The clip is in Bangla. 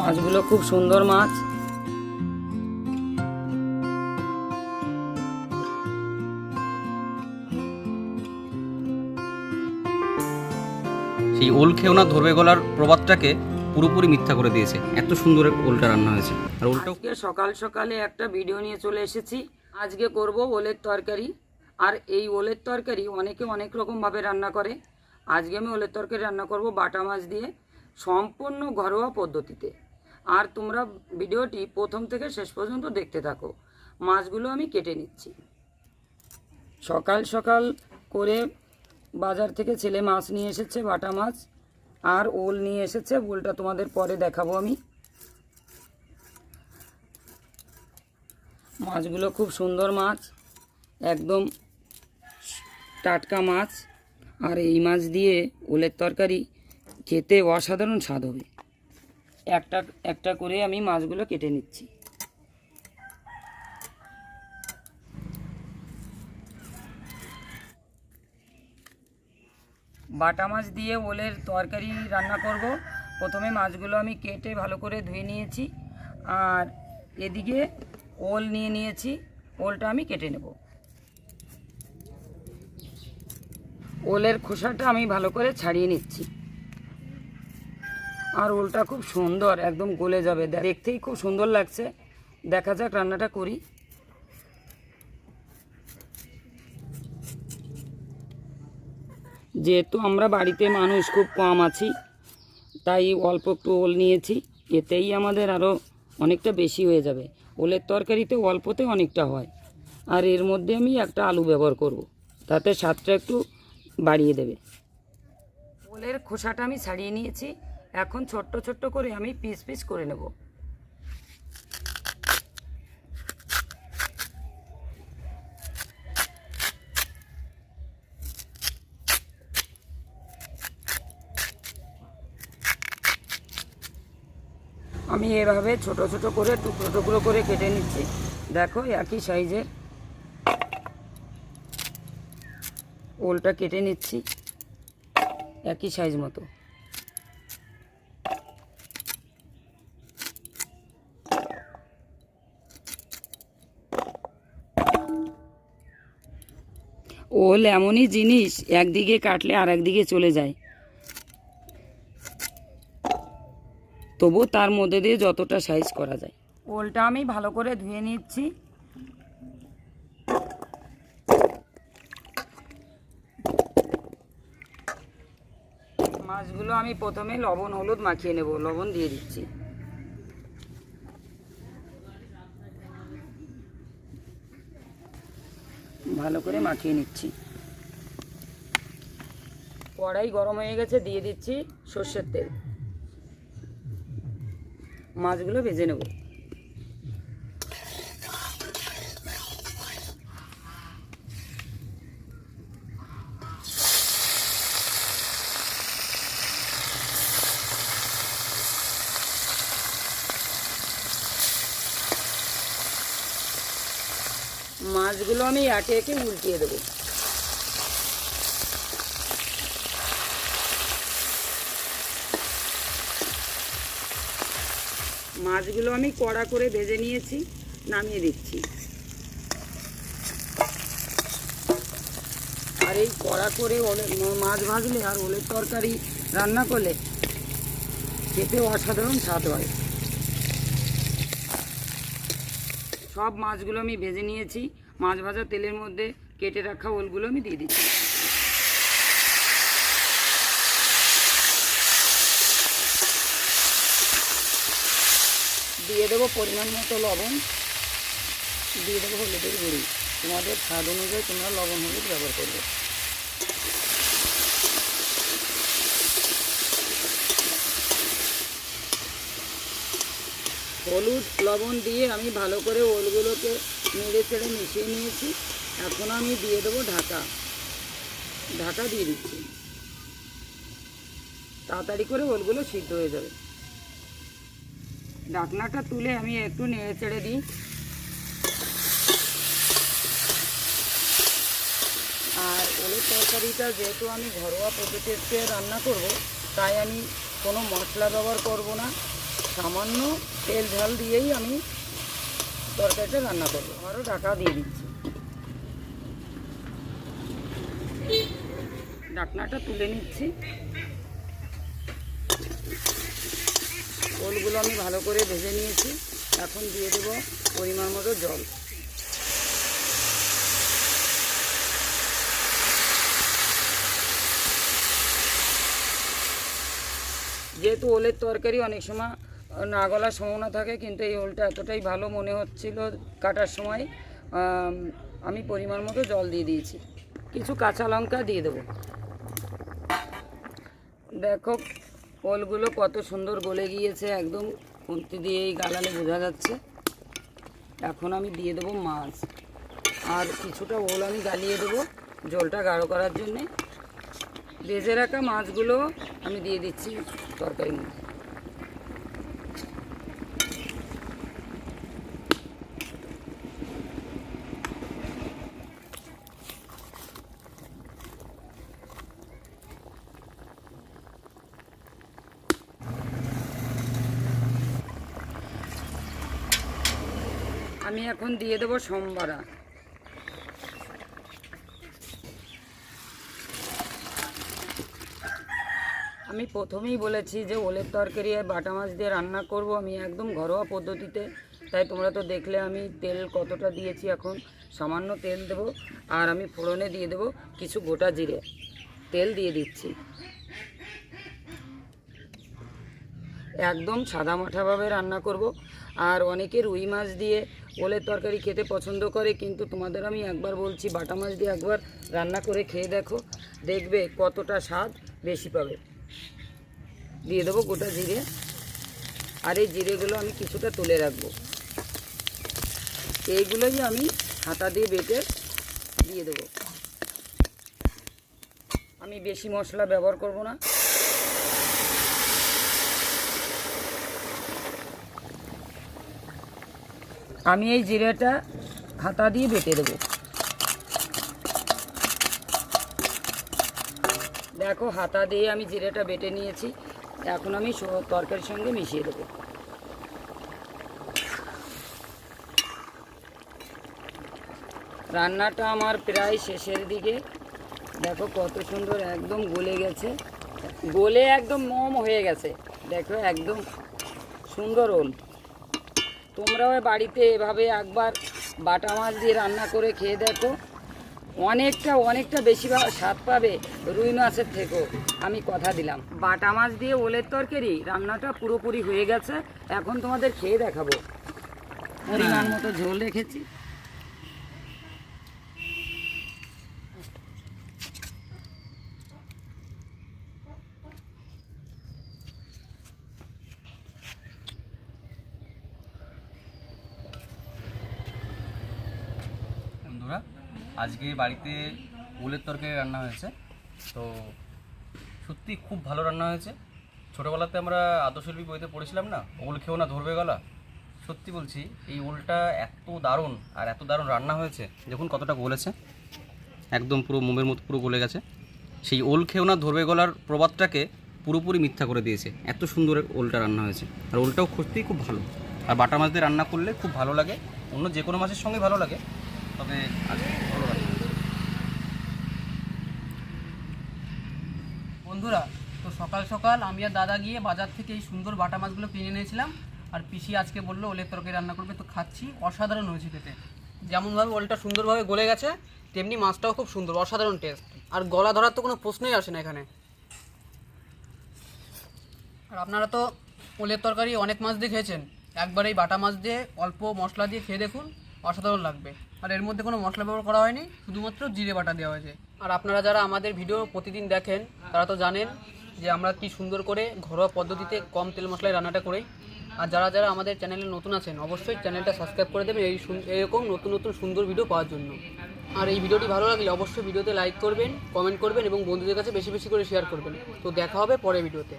মাছগুলো খুব সুন্দর মাছ। সেই ওল খেও না ধরবে গলার প্রবাদটাকে পুরোপুরি মিথ্যা করে দিয়েছে। এত সুন্দর ওলটা রান্না হয়েছে। আর ওলটাও সকাল সকালে একটা ভিডিও নিয়ে চলে এসেছি। আজকে করব ওলের তরকারি। আর এই ওলের তরকারি অনেকে অনেক রকমভাবে রান্না করে। আজকে আমি ওলের তরকারি রান্না করব বাটা মাছ দিয়ে সম্পূর্ণ ঘরোয়া পদ্ধতিতে। আর তোমরা ভিডিওটি প্রথম থেকে শেষ পর্যন্ত দেখতে থাকো। মাছগুলো আমি কেটে নিচ্ছি। সকাল সকাল করে বাজার থেকে ছেলে মাছ নিয়ে এসেছে, বাটা মাছ, আর ওল নিয়ে এসেছে। ওলটা তোমাদের পরে দেখাবো আমি। মাছগুলো খুব সুন্দর মাছ, একদম টাটকা মাছ। আর এই মাছ দিয়ে ওলের তরকারি খেতে অসাধারণ স্বাদ হবে। একটা একটা করে আমি মাছগুলো কেটে নিচ্ছি। বাটা মাছ দিয়ে ওলের তরকারি রান্না করব। প্রথমে মাছগুলো আমি কেটে ভালো করে ধুয়ে নিয়েছি। আর এদিকে ওল নিয়ে নিয়েছি। ওলটা আমি কেটে নেব। ওলের খোসাটা আমি ভালো করে ছাড়িয়ে নিচ্ছি। আর ওলটা খুব সুন্দর, একদম গলে যাবে। দেখতেই খুব সুন্দর লাগছে। দেখা যাক রান্নাটা করি। যেহেতু আমরা বাড়িতে মানুষ, খুব কম আছি, তাই অল্প একটু ওল নিয়েছি। এতেই আমাদের আরও অনেকটা বেশি হয়ে যাবে। ওলের তরকারিতে অল্পতে অনেকটা হয়। আর এর মধ্যে আমি একটা আলু ব্যবহার করব। তাতে স্বাদটা একটু বাড়িয়ে দেবে। ওলের খোসাটা আমি ছাড়িয়ে নিয়েছি। এখন ছোট্ট ছোট্ট করে আমি পিস পিস করে নেব। আমি এভাবে ছোট ছোট করে, টুকরো টুকরো করে কেটে নিচ্ছি। দেখো একই সাইজের ওলটা কেটে নিচ্ছি, একই সাইজ মতো। ওল এমনই জিনিস, একদিকে কাটলে আর একদিকে চলে যায়। তবু তার মধ্যে দিয়ে যতটা সাইজ করা যায়। ওলটা আমি ভালো করে ধুয়ে নিচ্ছি। মাছগুলো আমি প্রথমে লবণ, হলুদ মাখিয়ে নেব, লবণ দিয়ে দিচ্ছি। ভালো করে মাখিয়ে নিচ্ছি। কড়াই গরম হয়ে গেছে, দিয়ে দিচ্ছি সর্ষের তেল। মাছগুলো ভেজে নেব। মাছগুলো আমি একে একে উল্টিয়ে দেবো। মাছগুলো আমি কড়া করে ভেজে নিয়েছি, নামিয়ে দিচ্ছি। আর এই কড়া করে মাছ ভাজলে আর ওলের তরকারি রান্না করলে খেতে অসাধারণ স্বাদ হয়। সব মাছগুলো আমি ভেজে নিয়েছি। মাছ ভাজা তেলের মধ্যে কেটে রাখা ওলগুলো আমি দিয়ে দিচ্ছি। দিয়ে দেবো পরিমাণ মতো লবণ। দিয়ে দেবো হলুদের গুঁড়ি। তোমাদের স্বাদ অনুযায়ী তোমরা লবণ, হলুদ ব্যবহার করবে। হলুদ, লবণ দিয়ে আমি ভালো করে ওলগুলোকে নেড়ে চেড়ে মিশিয়ে নিয়েছি। এখন আমি দিয়ে দেবো ঢাকা। ঢাকা দিয়ে দিচ্ছি। তাড়াতাড়ি করে ওলগুলো সিদ্ধ হয়ে যাবে। ঢাকনাটা তুলে আমি একটু নেড়ে চেড়ে দিই। আর ওলের তরকারিটা যেহেতু আমি ঘরোয়া পদ্ধতিতে রান্না করব, তাই আমি কোনো মশলা ব্যবহার করব না। সামান্য তেল ঝাল দিয়েই আমি তরকারিটা রান্না করব। আরও ঢাকা দিয়ে দিচ্ছি। ঢাকনাটা তুলে নিচ্ছি। ওলগুলো আমি ভালো করে ভেজে নিয়েছি। এখন দিয়ে দেবো পরিমাণ মতো জল। যেহেতু ওলের তরকারি অনেক সময় না গলার সম্ভাবনা থাকে, কিন্তু এই ওলটা এতটাই ভালো মনে হচ্ছিল কাটার সময়, আমি পরিমাণ মতো জল দিয়ে দিয়েছি। কিছু কাঁচা লঙ্কা দিয়ে দেবো। দেখো ওলগুলো কত সুন্দর গলে গিয়েছে, একদম খুন্তি দিয়ে এই গালালে বোঝা যাচ্ছে। এখন আমি দিয়ে দেবো মাছ। আর কিছুটা ওল আমি গালিয়ে দেবো জলটা গাঢ় করার জন্যে। ভেজে রাখা মাছগুলো আমি দিয়ে দিচ্ছি তরকারির মধ্যে। আমি এখন দিয়ে দেবো সোমবারা। আমি প্রথমেই বলেছি যে ওলের তরকারি আর বাটা মাছ দিয়ে রান্না করব। আমি একদম ঘরোয়া পদ্ধতিতে। তাই তোমরা তো দেখলে আমি তেল কতটা দিয়েছি এখন। সামান্য তেল দেবো আর আমি ফোড়নে দিয়ে দেবো কিছু গোটা জিরে। তেল দিয়ে দিচ্ছি। একদম সাদা মাঠাভাবে রান্না করব। আর অনেকে রুই মাছ দিয়ে ওলের তরকারি খেতে পছন্দ করে, কিন্তু তোমাদের আমি একবার বলছি, বাটা মাছ দিয়ে একবার রান্না করে খেয়ে দেখো। দেখবে কতটা স্বাদ বেশি পাবে। দিয়ে দেবো গোটা জিরে। আর এই জিরেগুলো আমি কিছুটা তুলে রাখব। এইগুলোই আমি হাতা দিয়ে বেটে দিয়ে দেবো। আমি বেশি মশলা ব্যবহার করব না। আমি এই জিরেটা হাতা দিয়ে বেটে দেবো। দেখো, হাতা দিয়ে আমি জিরেটা বেটে নিয়েছি। এখন আমি তরকারির সঙ্গে মিশিয়ে দেবো। রান্নাটা আমার প্রায় শেষের দিকে। দেখো, কত সুন্দর একদম গলে গেছে। গলে একদম মম হয়ে গেছে। দেখো, একদম সুন্দর ওল তোমরাও বাড়িতে এভাবে একবার বাটা মাছ দিয়ে রান্না করে খেয়ে দেখো। অনেকটা অনেকটা বেশি স্বাদ পাবে রুই মাছের থেকেও। আমি কথা দিলাম। বাটা মাছ দিয়ে ওলের তরকারি রান্নাটা পুরোপুরি হয়ে গেছে। এখন তোমাদের খেয়ে দেখাবো। পরিমাণ মতো ঝোল রেখেছি বন্ধুরা আজকে বাড়িতে উলের তরকারি রান্না হয়েছে। তো সত্যি খুব ভালো রান্না হয়েছে। ছোটোবেলাতে আমরা আদর্শশিল্পী বইতে পড়েছিলাম না ওল খেয়েও না ধরবে গলা। সত্যি বলছি, এই ওলটা এত দারুণ আর এত দারুণ রান্না হয়েছে। দেখুন কতটা গলেছে। একদম পুরো মোমের মতো পুরো গলে গেছে। সেই ওল খেয়েও না ধরবে গলার প্রবাদটাকে পুরোপুরি মিথ্যা করে দিয়েছে। এত সুন্দর ওলটা রান্না হয়েছে। আর ওলটাও সত্যিই খুব ভালো। আর বাটা মাছ দিয়ে রান্না করলে খুব ভালো লাগে। অন্য যে কোনো মাছের সঙ্গে ভালো লাগে। তবে আজকে ভালো লাগে বন্ধুরা, তো সকাল সকাল আমি আর দাদা গিয়ে বাজার থেকে এই সুন্দর বাটা মাছগুলো কিনে এনেছিলাম। আর পিসি আজকে বলল ওলের তরকারি রান্না করবে, তো খাচ্ছি। অসাধারণ হয়েছে খেতে। যেমনভাবে ওলটা সুন্দরভাবে গলে গেছে, তেমনি মাছটাও খুব সুন্দর, অসাধারণ টেস্ট আর গলা ধরার তো কোনো প্রশ্নই আসে না এখানে। আর আপনারা তো ওলের তরকারি অনেক মাছ দিয়ে খেয়েছেন। একবার এই বাটা মাছ দিয়ে অল্প মশলা দিয়ে খেয়ে দেখুন, অসাধারণ লাগবে। আর এর মধ্যে কোনো মশলা ব্যবহার করা হয়নি, শুধুমাত্র জিরে বাটা দেওয়া হয়েছে। আর আপনারা যারা আমাদের ভিডিও প্রতিদিন দেখেন, তারা তো জানেন যে আমরা কি সুন্দর করে ঘরোয়া পদ্ধতিতে কম তেল মশলায় রান্নাটা করি। আর যারা যারা আমাদের চ্যানেলে নতুন আছেন, অবশ্যই চ্যানেলটা সাবস্ক্রাইব করে দেবেন এই এরকম নতুন নতুন সুন্দর ভিডিও পাওয়ার জন্য। আর এই ভিডিওটি ভালো লাগলে অবশ্যই ভিডিওতে লাইক করবেন, কমেন্ট করবেন এবং বন্ধুদের কাছে বেশি বেশি করে শেয়ার করবেন। তো দেখা হবে পরের ভিডিওতে।